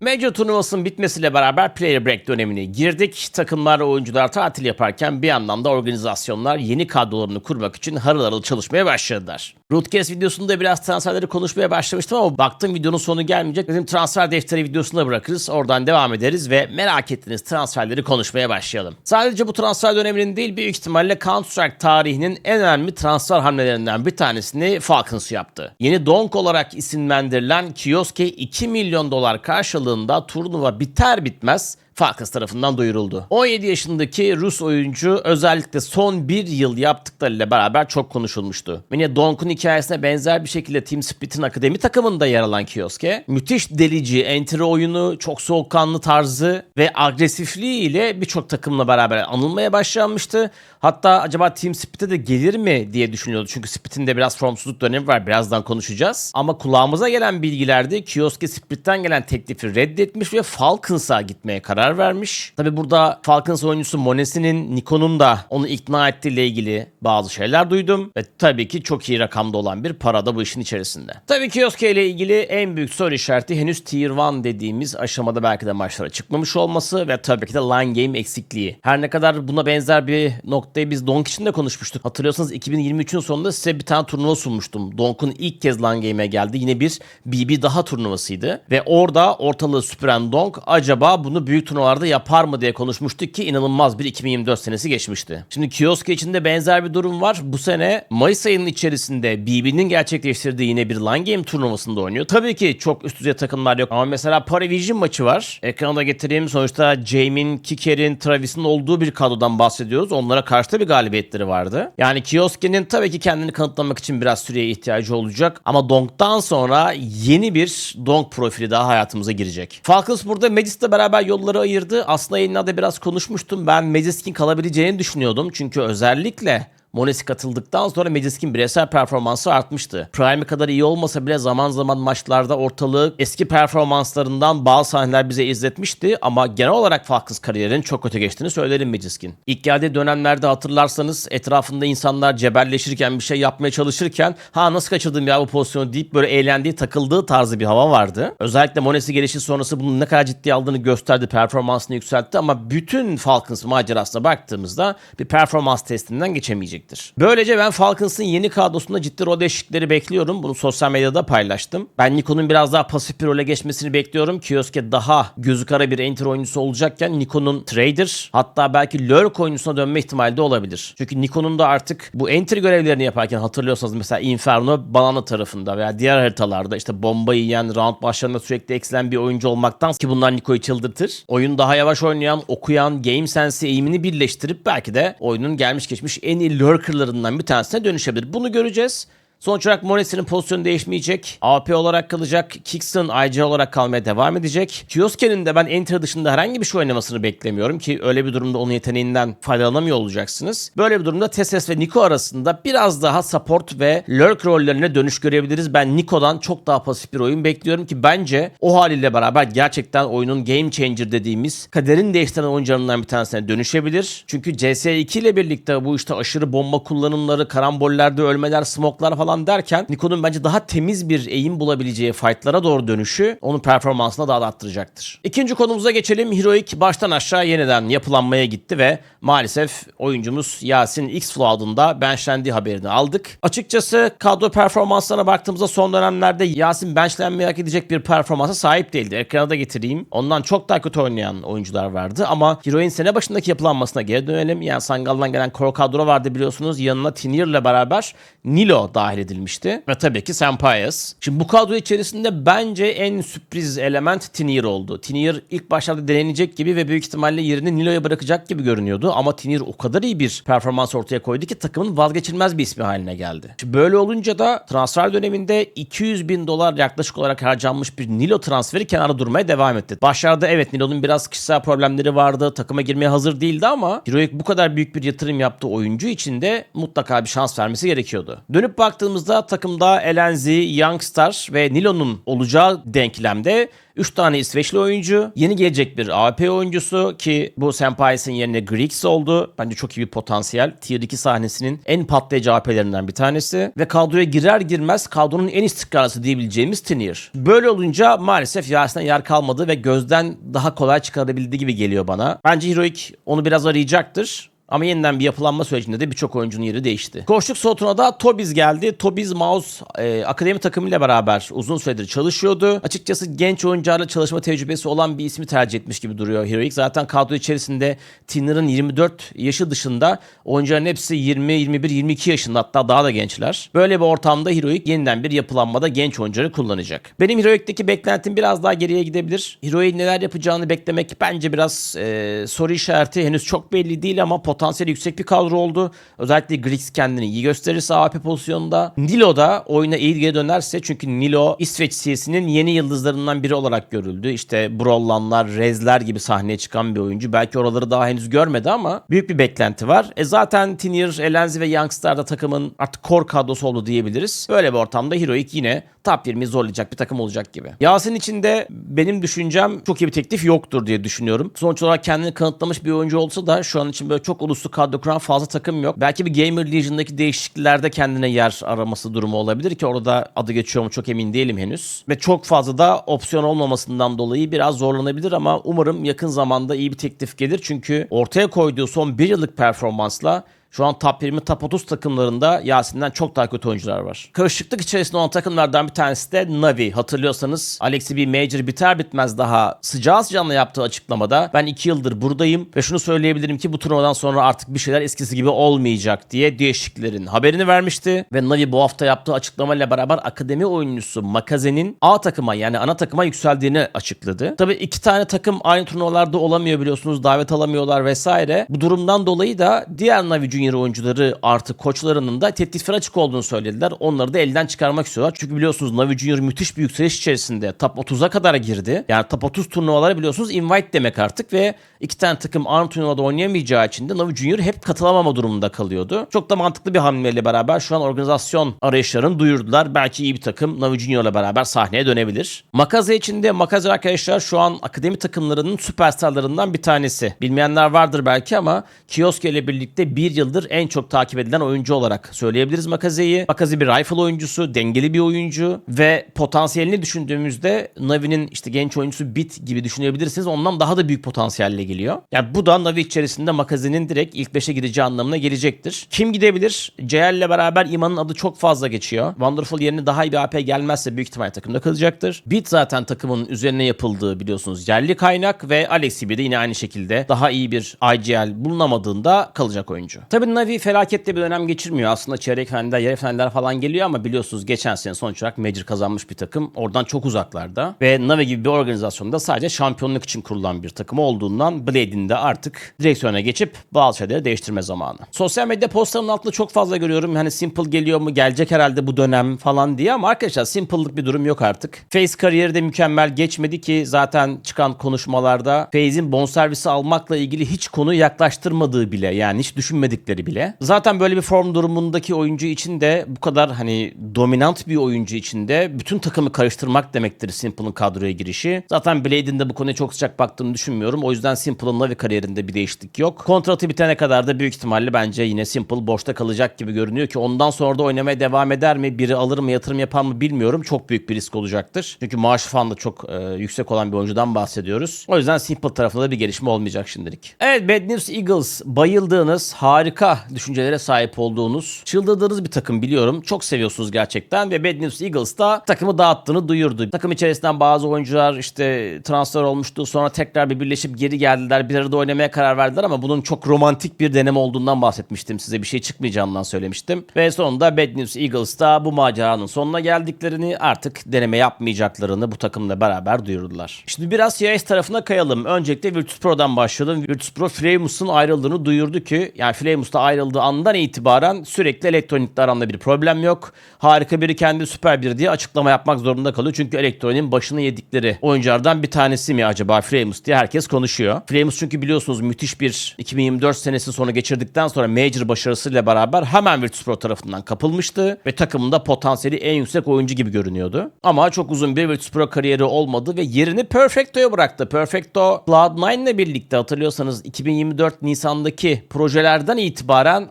Major turnuvasının bitmesiyle beraber player break dönemine girdik. Takımlar oyuncular tatil yaparken bir yandan da organizasyonlar yeni kadrolarını kurmak için harıl harıl çalışmaya başladılar. Rootcast videosunda biraz transferleri konuşmaya başlamıştım ama baktım videonun sonu gelmeyecek. Dedim transfer defteri videosunda bırakırız. Oradan devam ederiz ve merak ettiğiniz transferleri konuşmaya başlayalım. Sadece bu transfer döneminin değil büyük ihtimalle Counter-Strike tarihinin en önemli transfer hamlelerinden bir tanesini Falcons yaptı. Yeni Donk olarak isimlendirilen Kioske 2 milyon dolar karşılığında turnuva biter bitmez Falcons tarafından duyuruldu. 17 yaşındaki Rus oyuncu özellikle son bir yıl yaptıklarıyla beraber çok konuşulmuştu. Yine Donk'un hikayesine benzer bir şekilde Team Spirit'in akademi takımında yer alan Kioske, müthiş delici, entry oyunu, çok soğukkanlı tarzı ve agresifliği ile birçok takımla beraber anılmaya başlanmıştı. Hatta acaba Team Spirit'e de gelir mi diye düşünüyordu. Çünkü Spirit'in de biraz formsuzluk dönemi var. Birazdan konuşacağız. Ama kulağımıza gelen bilgilerde Kioske Spirit'ten gelen teklifi reddetmiş ve Falcons'a gitmeye karar vermiş. Tabi burada Falcons oyuncusu Monesi'nin Nikon'un da onu ikna ettiğiyle ilgili bazı şeyler duydum. Ve tabii ki çok iyi rakamda olan bir para da bu işin içerisinde. Tabii Kioske ile ilgili en büyük soru işareti henüz Tier 1 dediğimiz aşamada belki de maçlara çıkmamış olması ve tabii ki de line game eksikliği. Her ne kadar buna benzer bir noktayı biz Donk için de konuşmuştuk. Hatırlıyorsanız 2023'ün sonunda size bir tane turnuva sunmuştum. Donk'un ilk kez line game'e geldi. Yine bir BB daha turnuvasıydı. Ve orada ortalığı süpüren Donk acaba bunu büyük turnuvalarda yapar mı diye konuşmuştuk ki inanılmaz bir 2024 senesi geçmişti. Şimdi Kioske için de benzer bir durum var. Bu sene Mayıs ayının içerisinde BB'nin gerçekleştirdiği yine bir line game turnuvasında oynuyor. Tabii ki çok üst düzey takımlar yok ama mesela Parivision maçı var. Ekrana da getireyim. Sonuçta Jamin, Kiker'in, Travis'in olduğu bir kadrodan bahsediyoruz. Onlara karşı da bir galibiyetleri vardı. Yani Kioske'nin tabii ki kendini kanıtlamak için biraz süreye ihtiyacı olacak. Ama Donk'tan sonra yeni bir Donk profili daha hayatımıza girecek. Falcons burada Magis'le beraber yolları ayırdı. Aslında yayınlarda biraz konuşmuştum. Ben Magis'in kalabileceğini düşünüyordum. Çünkü özellikle Monesi katıldıktan sonra Magic'in bireysel performansı artmıştı. Prime kadar iyi olmasa bile zaman zaman maçlarda ortalığı eski performanslarından bazı sahneler bize izletmişti ama genel olarak Falcons kariyerinin çok kötü geçtiğini söylerim Magic'in. İlk geldiği dönemlerde hatırlarsanız etrafında insanlar cebelleşirken bir şey yapmaya çalışırken ha nasıl kaçırdım ya bu pozisyonu deyip böyle eğlendiği takıldığı tarzı bir hava vardı. Özellikle Monesi gelişi sonrası bunu ne kadar ciddi aldığını gösterdi, performansını yükseltti ama bütün Falcons macerasına baktığımızda bir performans testinden geçemeyecek gelecektir. Böylece ben Falcons'ın yeni kadrosunda ciddi rol değişiklikleri bekliyorum. Bunu sosyal medyada paylaştım. Ben Nikon'un biraz daha pasif bir role geçmesini bekliyorum. Kioske daha gözü kara bir enter oyuncusu olacakken Nikon'un trader hatta belki lurk oyuncusuna dönme ihtimali de olabilir. Çünkü Nikon'un da artık bu enter görevlerini yaparken hatırlıyorsanız mesela Inferno Banana tarafında veya diğer haritalarda işte bomba yiyen, round başlarında sürekli eksilen bir oyuncu olmaktan ki bunlar Niko'yu çıldırtır. Oyun daha yavaş oynayan, okuyan, game sense eğimini birleştirip belki de oyunun gelmiş geçmiş en iyi workerlarından bir tanesine dönüşebilir. Bunu göreceğiz. Sonuç olarak Morris'in pozisyonu değişmeyecek. AP olarak kalacak. Kingston IC olarak kalmaya devam edecek. Kioske'nin de ben Enter dışında herhangi bir şey oynamasını beklemiyorum ki öyle bir durumda onun yeteneğinden faydalanamıyor olacaksınız. Böyle bir durumda Teses ve Nico arasında biraz daha support ve lurk rollerine dönüş görebiliriz. Ben Nico'dan çok daha pasif bir oyun bekliyorum ki bence o haliyle beraber gerçekten oyunun game changer dediğimiz kaderin değiştiren oyuncularından bir tanesine dönüşebilir. Çünkü CS2 ile birlikte bu işte aşırı bomba kullanımları, karambollerde ölmeler, smoklar falan falan derken Nikon'un bence daha temiz bir eğim bulabileceği fightlara doğru dönüşü onun performansına daha da arttıracaktır. İkinci konumuza geçelim. Heroic baştan aşağı yeniden yapılanmaya gitti ve maalesef oyuncumuz Yasin X-Flow adında benchlendiği haberini aldık. Açıkçası kadro performanslarına baktığımızda son dönemlerde Yasin benchlenmeyi hak edecek bir performansa sahip değildi. Ekrana da getireyim. Ondan çok daha kötü oynayan oyuncular vardı ama Heroin sene başındaki yapılanmasına geri dönelim. Yani Sangal'dan gelen core kadro vardı biliyorsunuz. Yanına Tinier'le beraber Nilo dahil edilmişti. Ve tabii ki Sam Pius. Şimdi bu kadro içerisinde bence en sürpriz element Tinier oldu. Tinier ilk başlarda denenecek gibi ve büyük ihtimalle yerini Nilo'ya bırakacak gibi görünüyordu. Ama Tinier o kadar iyi bir performans ortaya koydu ki takımın vazgeçilmez bir ismi haline geldi. Şimdi böyle olunca da transfer döneminde 200 bin dolar yaklaşık olarak harcanmış bir Nilo transferi kenarda durmaya devam etti. Başlarda evet Nilo'nun biraz kişisel problemleri vardı. Takıma girmeye hazır değildi ama Heroic bu kadar büyük bir yatırım yaptığı oyuncu için de mutlaka bir şans vermesi gerekiyordu. Dönüp baktığımızda baktığımızda takımda Elenzi, Youngstar ve Nilo'nun olacağı denklemde 3 tane İsveçli oyuncu, yeni gelecek bir AP oyuncusu ki bu Senpais'in yerine Griggs oldu. Bence çok iyi bir potansiyel. Tier 2 sahnesinin en patlayıcı AP'lerinden bir tanesi. Ve kadroya girer girmez kadronun en istikrarlısı diyebileceğimiz Tinier. Böyle olunca maalesef Yasin'e yer kalmadı ve gözden daha kolay çıkarabildiği gibi geliyor bana. Bence Heroic onu biraz arayacaktır. Ama yeniden bir yapılanma sürecinde de birçok oyuncunun yeri değişti. Koştuk Sotun'a da Tobiz geldi. Tobiz Mouse e, akademi takımıyla beraber uzun süredir çalışıyordu. Açıkçası genç oyuncularla çalışma tecrübesi olan bir ismi tercih etmiş gibi duruyor Heroic. Zaten kadro içerisinde Tinner'ın 24 yaşı dışında oyuncuların hepsi 20, 21, 22 yaşında hatta daha da gençler. Böyle bir ortamda Heroic yeniden bir yapılanmada genç oyuncuları kullanacak. Benim Heroic'teki beklentim biraz daha geriye gidebilir. Heroic neler yapacağını beklemek bence biraz e, soru işareti. Henüz çok belli değil ama potansiyeli yüksek bir kadro oldu. Özellikle Griggs kendini iyi gösterirse AP pozisyonunda. Nilo da oyuna iyi geri dönerse çünkü Nilo İsveç CS'nin yeni yıldızlarından biri olarak görüldü. İşte Brollanlar, Rezler gibi sahneye çıkan bir oyuncu. Belki oraları daha henüz görmedi ama büyük bir beklenti var. E zaten Tinir, Elenzi ve Youngstar da takımın artık core kadrosu oldu diyebiliriz. Böyle bir ortamda Heroic yine top 20'yi zorlayacak bir takım olacak gibi. Yasin için de benim düşüncem çok iyi bir teklif yoktur diye düşünüyorum. Sonuç olarak kendini kanıtlamış bir oyuncu olsa da şu an için böyle çok uluslu kadro kuran fazla takım yok. Belki bir Gamer Legion'daki değişikliklerde kendine yer araması durumu olabilir ki orada adı geçiyor mu çok emin değilim henüz. Ve çok fazla da opsiyon olmamasından dolayı biraz zorlanabilir ama umarım yakın zamanda iyi bir teklif gelir. Çünkü ortaya koyduğu son bir yıllık performansla şu an top 20 top 30 takımlarında Yasin'den çok daha kötü oyuncular var. Karışıklık içerisinde olan takımlardan bir tanesi de Navi. Hatırlıyorsanız Alexi B Major biter bitmez daha sıcağı sıcağına yaptığı açıklamada ben 2 yıldır buradayım ve şunu söyleyebilirim ki bu turnuvadan sonra artık bir şeyler eskisi gibi olmayacak diye değişikliklerin haberini vermişti. Ve Navi bu hafta yaptığı açıklamayla beraber akademi oyuncusu Makaze'nin A takıma yani ana takıma yükseldiğini açıkladı. Tabii iki tane takım aynı turnuvalarda olamıyor biliyorsunuz davet alamıyorlar vesaire. Bu durumdan dolayı da diğer Navi Junior oyuncuları artı koçlarının da teklifler açık olduğunu söylediler. Onları da elden çıkarmak istiyorlar. Çünkü biliyorsunuz Navi Junior müthiş bir yükseliş içerisinde. Top 30'a kadar girdi. Yani top 30 turnuvaları biliyorsunuz invite demek artık ve iki tane takım aynı turnuvada oynayamayacağı için de Navi Junior hep katılamama durumunda kalıyordu. Çok da mantıklı bir hamleyle beraber şu an organizasyon arayışlarını duyurdular. Belki iyi bir takım Navi Junior'la beraber sahneye dönebilir. Makaze için de Makaze arkadaşlar şu an akademi takımlarının süperstarlarından bir tanesi. Bilmeyenler vardır belki ama Kioske ile birlikte bir yıldır en çok takip edilen oyuncu olarak söyleyebiliriz Makaze'yi. Makaze bir rifle oyuncusu, dengeli bir oyuncu ve potansiyelini düşündüğümüzde Navi'nin işte genç oyuncusu Bit gibi düşünebilirsiniz. Ondan daha da büyük potansiyelle geliyor. Yani bu da Navi içerisinde Makaze'nin direkt ilk 5'e gideceği anlamına gelecektir. Kim gidebilir? CL ile beraber İman'ın adı çok fazla geçiyor. Wonderful yerine daha iyi bir AP gelmezse büyük ihtimal takımda kalacaktır. Bit zaten takımın üzerine yapıldığı biliyorsunuz yerli kaynak ve Alex gibi de yine aynı şekilde daha iyi bir IGL bulunamadığında kalacak oyuncu. Tabii Navi felaketli bir dönem geçirmiyor. Aslında çeyrek finaller, yarı finaller falan geliyor ama biliyorsunuz geçen sene sonuç olarak Major kazanmış bir takım. Oradan çok uzaklarda. Ve Navi gibi bir organizasyonda sadece şampiyonluk için kurulan bir takım olduğundan Blade'in de artık direksiyona geçip bazı şeyleri değiştirme zamanı. Sosyal medya postlarının altında çok fazla görüyorum. Hani Simple geliyor mu? Gelecek herhalde bu dönem falan diye ama arkadaşlar Simple'lık bir durum yok artık. Face kariyeri de mükemmel geçmedi ki zaten çıkan konuşmalarda Faze'in bonservisi almakla ilgili hiç konu yaklaştırmadığı bile yani hiç düşünmedikleri bile. Zaten böyle bir form durumundaki oyuncu için de bu kadar hani dominant bir oyuncu için de bütün takımı karıştırmak demektir Simple'ın kadroya girişi. Zaten Blade'in de bu konuya çok sıcak baktığını düşünmüyorum. O yüzden Simple'ın Navi kariyerinde bir değişiklik yok. Kontratı bitene kadar da büyük ihtimalle bence yine Simple boşta kalacak gibi görünüyor ki ondan sonra da oynamaya devam eder mi? Biri alır mı yatırım yapar mı bilmiyorum. Çok büyük bir risk olacaktır. Çünkü maaşı falan da çok e, yüksek olan bir oyuncudan bahsediyoruz. O yüzden Simple tarafında da bir gelişme olmayacak şimdilik. Evet Bad News Eagles bayıldığınız harika düşüncelere sahip olduğunuz çıldırdığınız bir takım biliyorum. Çok seviyorsunuz gerçekten ve Bad News Eagles da takımı dağıttığını duyurdu. Takım içerisinden bazı oyuncular işte transfer olmuştu. Sonra tekrar bir birleşip geri geldiler. Bir arada oynamaya karar verdiler ama bunun çok romantik bir deneme olduğundan bahsetmiştim size. Bir şey çıkmayacağından söylemiştim. Ve sonunda Bad News Eagles da bu maceranın sonuna geldiklerini artık deneme yapmayacaklarını bu takımla beraber duyurdular. Şimdi biraz CIS tarafına kayalım. Öncelikle Virtus Pro'dan başlayalım. Virtus Pro Framus'un ayrıldığını duyurdu ki yani Framus Fremus'ta ayrıldığı andan itibaren sürekli elektronikle arasında bir problem yok. Harika biri kendi süper biri diye açıklama yapmak zorunda kalıyor. Çünkü elektroniğin başını yedikleri oyunculardan bir tanesi mi acaba Fremus diye herkes konuşuyor. Fremus çünkü biliyorsunuz müthiş bir 2024 senesi sonu geçirdikten sonra Major başarısıyla beraber hemen Virtus.pro tarafından kapılmıştı ve takımında potansiyeli en yüksek oyuncu gibi görünüyordu. Ama çok uzun bir Virtus.pro kariyeri olmadı ve yerini Perfecto'ya bıraktı. Perfecto Cloud9 ile birlikte hatırlıyorsanız 2024 Nisan'daki projelerden itibaren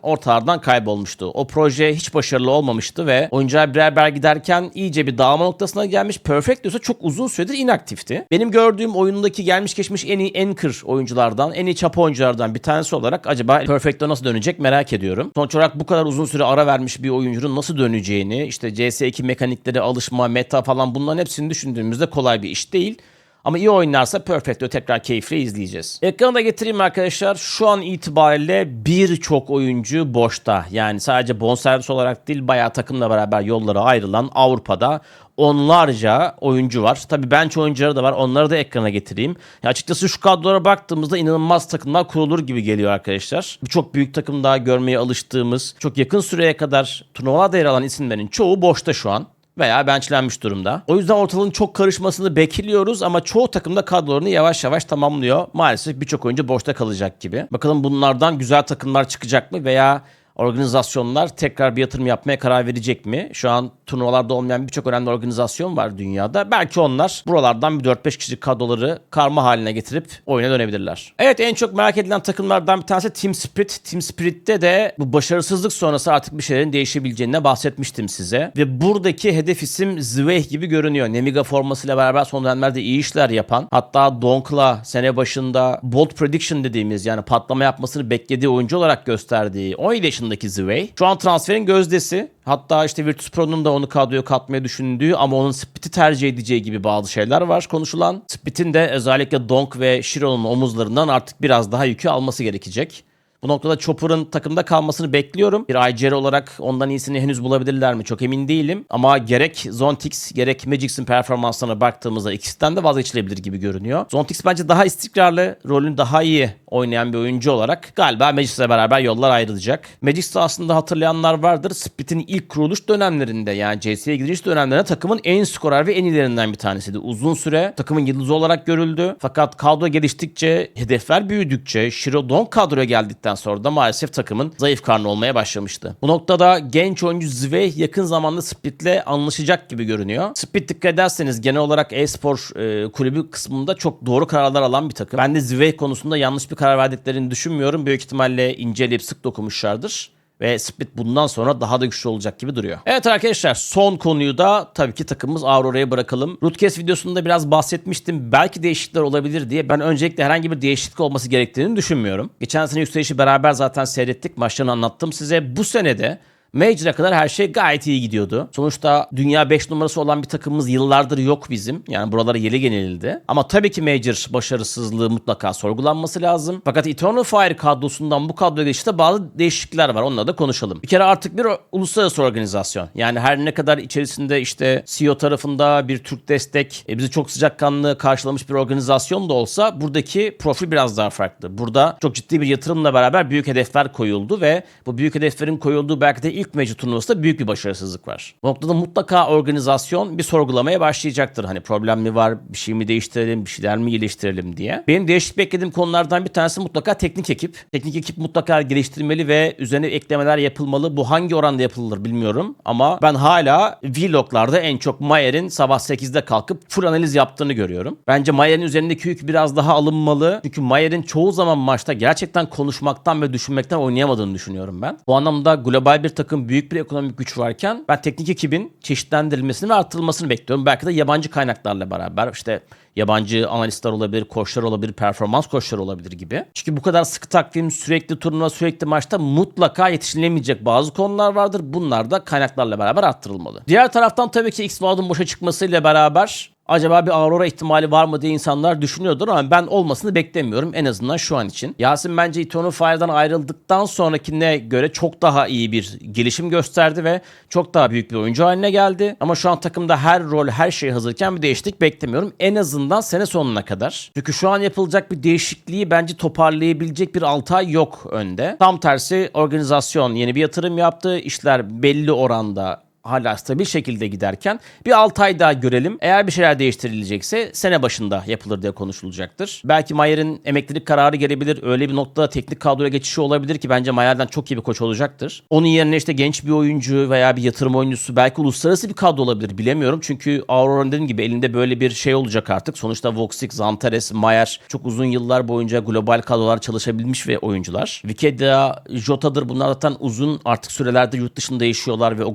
ortalardan kaybolmuştu. O proje hiç başarılı olmamıştı ve oyuncular birer birer giderken iyice bir dağılma noktasına gelmiş. Perfecto ise çok uzun süredir inaktifti. Benim gördüğüm oyundaki gelmiş geçmiş en iyi anchor oyunculardan, en iyi çapa oyunculardan bir tanesi olarak acaba Perfecto nasıl dönecek merak ediyorum. Sonuç olarak bu kadar uzun süre ara vermiş bir oyuncunun nasıl döneceğini, işte CS2 mekanikleri, alışma, meta falan bunların hepsini düşündüğümüzde kolay bir iş değil. Ama iyi oynarsa Perfecto tekrar keyifle izleyeceğiz. Ekrana da getireyim arkadaşlar. Şu an itibariyle birçok oyuncu boşta. Yani sadece bonservis olarak değil bayağı takımla beraber yollara ayrılan Avrupa'da onlarca oyuncu var. Tabi bench oyuncuları da var. Onları da ekrana getireyim. Ya açıkçası şu kadrolara baktığımızda inanılmaz takımlar kurulur gibi geliyor arkadaşlar. Birçok büyük takım daha görmeye alıştığımız, çok yakın süreye kadar turnuvalarda yer alan isimlerin çoğu boşta şu an veya benchlenmiş durumda. O yüzden ortalığın çok karışmasını bekliyoruz ama çoğu takım da kadrolarını yavaş yavaş tamamlıyor. Maalesef birçok oyuncu boşta kalacak gibi. Bakalım bunlardan güzel takımlar çıkacak mı veya organizasyonlar tekrar bir yatırım yapmaya karar verecek mi? Şu an turnuvalarda olmayan birçok önemli organizasyon var dünyada. Belki onlar buralardan bir 4-5 kişilik kadroları karma haline getirip oyuna dönebilirler. Evet en çok merak edilen takımlardan bir tanesi Team Spirit. Team Spirit'te de bu başarısızlık sonrası artık bir şeylerin değişebileceğine bahsetmiştim size. Ve buradaki hedef isim Zway gibi görünüyor. Nemiga formasıyla beraber son dönemlerde iyi işler yapan. Hatta Donk'la sene başında Bold Prediction dediğimiz yani patlama yapmasını beklediği oyuncu olarak gösterdiği 17 yaşındaki Zway. Şu an transferin gözdesi. Hatta işte Virtus Pro'nun da onu kadroya katmayı düşündüğü ama onun Split'i tercih edeceği gibi bazı şeyler var konuşulan. Split'in de özellikle Donk ve Shiro'nun omuzlarından artık biraz daha yükü alması gerekecek. Bu noktada Chopper'ın takımda kalmasını bekliyorum. Bir IGR olarak ondan iyisini henüz bulabilirler mi çok emin değilim. Ama gerek Zontix gerek Magix'in performanslarına baktığımızda ikisinden de vazgeçilebilir gibi görünüyor. Zontix bence daha istikrarlı, rolünü daha iyi oynayan bir oyuncu olarak galiba Magix'le beraber yollar ayrılacak. Magix de aslında hatırlayanlar vardır. Split'in ilk kuruluş dönemlerinde yani CS'ye giriş dönemlerinde takımın en skorer ve en iyilerinden bir tanesiydi. Uzun süre takımın yıldızı olarak görüldü. Fakat kadro geliştikçe, hedefler büyüdükçe, Shiro Don kadroya geldikten sonra da maalesef takımın zayıf karnı olmaya başlamıştı. Bu noktada genç oyuncu Zvey yakın zamanda Split'le anlaşacak gibi görünüyor. Split dikkat ederseniz genel olarak e-spor e, kulübü kısmında çok doğru kararlar alan bir takım. Ben de Zvey konusunda yanlış bir karar verdiklerini düşünmüyorum. Büyük ihtimalle inceleyip sık dokunmuşlardır. Ve Split bundan sonra daha da güçlü olacak gibi duruyor. Evet arkadaşlar son konuyu da tabii ki takımımız Aurora'ya bırakalım. Rootcast videosunda biraz bahsetmiştim. Belki değişiklikler olabilir diye. Ben öncelikle herhangi bir değişiklik olması gerektiğini düşünmüyorum. Geçen sene yükselişi beraber zaten seyrettik. Maçlarını anlattım size. Bu senede Major'a kadar her şey gayet iyi gidiyordu. Sonuçta dünya 5 numarası olan bir takımımız yıllardır yok bizim. Yani buralara yeli genelildi. Ama tabii ki Major başarısızlığı mutlaka sorgulanması lazım. Fakat Eternal Fire kadrosundan bu kadroya geçişte bazı değişiklikler var. Onunla da konuşalım. Bir kere artık bir uluslararası organizasyon. Yani her ne kadar içerisinde işte CEO tarafında bir Türk destek, e, bizi çok sıcakkanlı karşılamış bir organizasyon da olsa buradaki profil biraz daha farklı. Burada çok ciddi bir yatırımla beraber büyük hedefler koyuldu ve bu büyük hedeflerin koyulduğu belki de ilk meclis turnuvasında büyük bir başarısızlık var. Bu noktada mutlaka organizasyon bir sorgulamaya başlayacaktır. Hani problem mi var, bir şey mi değiştirelim, bir şeyler mi iyileştirelim diye. Benim değişik beklediğim konulardan bir tanesi mutlaka teknik ekip. Teknik ekip mutlaka geliştirmeli ve üzerine eklemeler yapılmalı. Bu hangi oranda yapılır bilmiyorum ama ben hala vloglarda en çok Mayer'in sabah 8'de kalkıp full analiz yaptığını görüyorum. Bence Mayer'in üzerindeki yük biraz daha alınmalı. Çünkü Mayer'in çoğu zaman maçta gerçekten konuşmaktan ve düşünmekten oynayamadığını düşünüyorum ben. Bu anlamda global bir takım büyük bir ekonomik güç varken ben teknik ekibin çeşitlendirilmesini ve artırılmasını bekliyorum. Belki de yabancı kaynaklarla beraber işte yabancı analistler olabilir, koçlar olabilir, performans koçları olabilir gibi. Çünkü bu kadar sıkı takvim, sürekli turnuva, sürekli maçta mutlaka yetişilemeyecek bazı konular vardır. Bunlar da kaynaklarla beraber arttırılmalı. Diğer taraftan tabii ki X-Wild'ın boşa çıkmasıyla beraber acaba bir Aurora ihtimali var mı diye insanlar düşünüyordur ama ben olmasını beklemiyorum en azından şu an için. Yasin bence Eternal Fire'dan ayrıldıktan sonrakine göre çok daha iyi bir gelişim gösterdi ve çok daha büyük bir oyuncu haline geldi. Ama şu an takımda her rol, her şey hazırken bir değişiklik beklemiyorum. En azından sene sonuna kadar. Çünkü şu an yapılacak bir değişikliği bence toparlayabilecek bir 6 ay yok önde. Tam tersi organizasyon yeni bir yatırım yaptı. İşler belli oranda hala stabil şekilde giderken bir 6 ay daha görelim. Eğer bir şeyler değiştirilecekse sene başında yapılır diye konuşulacaktır. Belki Mayer'in emeklilik kararı gelebilir. Öyle bir noktada teknik kadroya geçişi olabilir ki bence Mayer'den çok iyi bir koç olacaktır. Onun yerine işte genç bir oyuncu veya bir yatırım oyuncusu belki uluslararası bir kadro olabilir bilemiyorum. Çünkü Aurora'nın dediğim gibi elinde böyle bir şey olacak artık. Sonuçta Voxic, Zantares, Mayer çok uzun yıllar boyunca global kadrolar çalışabilmiş ve oyuncular. Wikidia, Jota'dır bunlar zaten uzun artık sürelerde yurt dışında yaşıyorlar ve o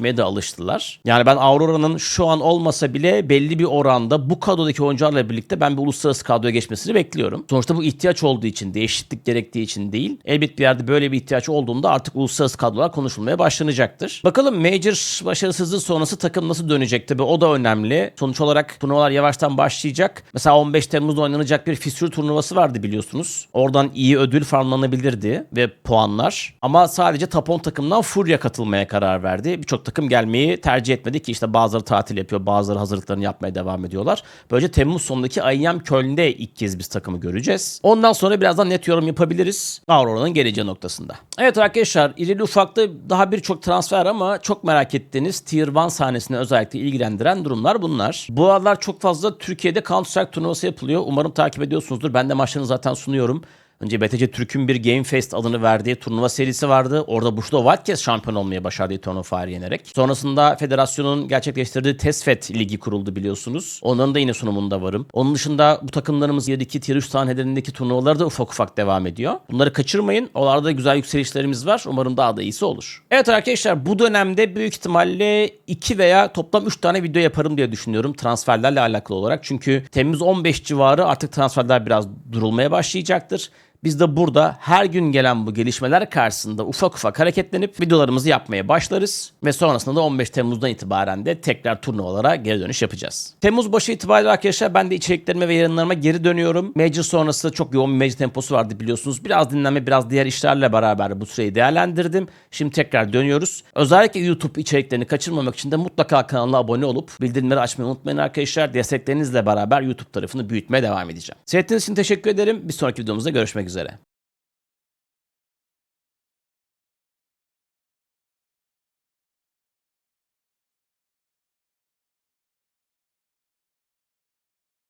globalleşmeye de alıştılar. Yani ben Aurora'nın şu an olmasa bile belli bir oranda bu kadrodaki oyuncularla birlikte ben bir uluslararası kadroya geçmesini bekliyorum. Sonuçta bu ihtiyaç olduğu için, değişiklik gerektiği için değil. Elbet bir yerde böyle bir ihtiyaç olduğunda artık uluslararası kadrolar konuşulmaya başlanacaktır. Bakalım Major başarısızlığı sonrası takım nasıl dönecek tabii o da önemli. Sonuç olarak turnuvalar yavaştan başlayacak. Mesela 15 Temmuz'da oynanacak bir fissür turnuvası vardı biliyorsunuz. Oradan iyi ödül farmlanabilirdi ve puanlar. Ama sadece 10 takımdan Furya katılmaya karar verdi. Birçok takım gelmeyi tercih etmedi ki işte bazıları tatil yapıyor, bazıları hazırlıklarını yapmaya devam ediyorlar. Böylece Temmuz sonundaki IEM Köln'de ilk kez biz takımı göreceğiz. Ondan sonra birazdan net yorum yapabiliriz Aurora'nın geleceği noktasında. Evet arkadaşlar irili ufaklı daha birçok transfer ama çok merak ettiğiniz Tier 1 sahnesini özellikle ilgilendiren durumlar bunlar. Bu aralar çok fazla Türkiye'de Counter Strike turnuvası yapılıyor. Umarım takip ediyorsunuzdur. Ben de maçlarını zaten sunuyorum. Önce BTC Türk'ün bir Game Fest adını verdiği turnuva serisi vardı. Orada Bush'da Wildcats şampiyon olmaya başardı Eternal Fire yenerek. Sonrasında federasyonun gerçekleştirdiği TESFET ligi kuruldu biliyorsunuz. Onların da yine sunumunda varım. Onun dışında bu takımlarımız yerdeki Tier 3 sahnelerindeki turnuvalar da ufak ufak devam ediyor. Bunları kaçırmayın. Oralarda güzel yükselişlerimiz var. Umarım daha da iyisi olur. Evet arkadaşlar bu dönemde büyük ihtimalle 2 veya toplam 3 tane video yaparım diye düşünüyorum transferlerle alakalı olarak. Çünkü Temmuz 15 civarı artık transferler biraz durulmaya başlayacaktır. Biz de burada her gün gelen bu gelişmeler karşısında ufak ufak hareketlenip videolarımızı yapmaya başlarız. Ve sonrasında da 15 Temmuz'dan itibaren de tekrar turnuvalara geri dönüş yapacağız. Temmuz başı itibariyle arkadaşlar ben de içeriklerime ve yayınlarıma geri dönüyorum. Major sonrası çok yoğun bir Major temposu vardı biliyorsunuz. Biraz dinlenme, biraz diğer işlerle beraber bu süreyi değerlendirdim. Şimdi tekrar dönüyoruz. Özellikle YouTube içeriklerini kaçırmamak için de mutlaka kanala abone olup bildirimleri açmayı unutmayın arkadaşlar. Desteklerinizle beraber YouTube tarafını büyütmeye devam edeceğim. Seyrettiğiniz için teşekkür ederim. Bir sonraki videomuzda görüşmek üzere.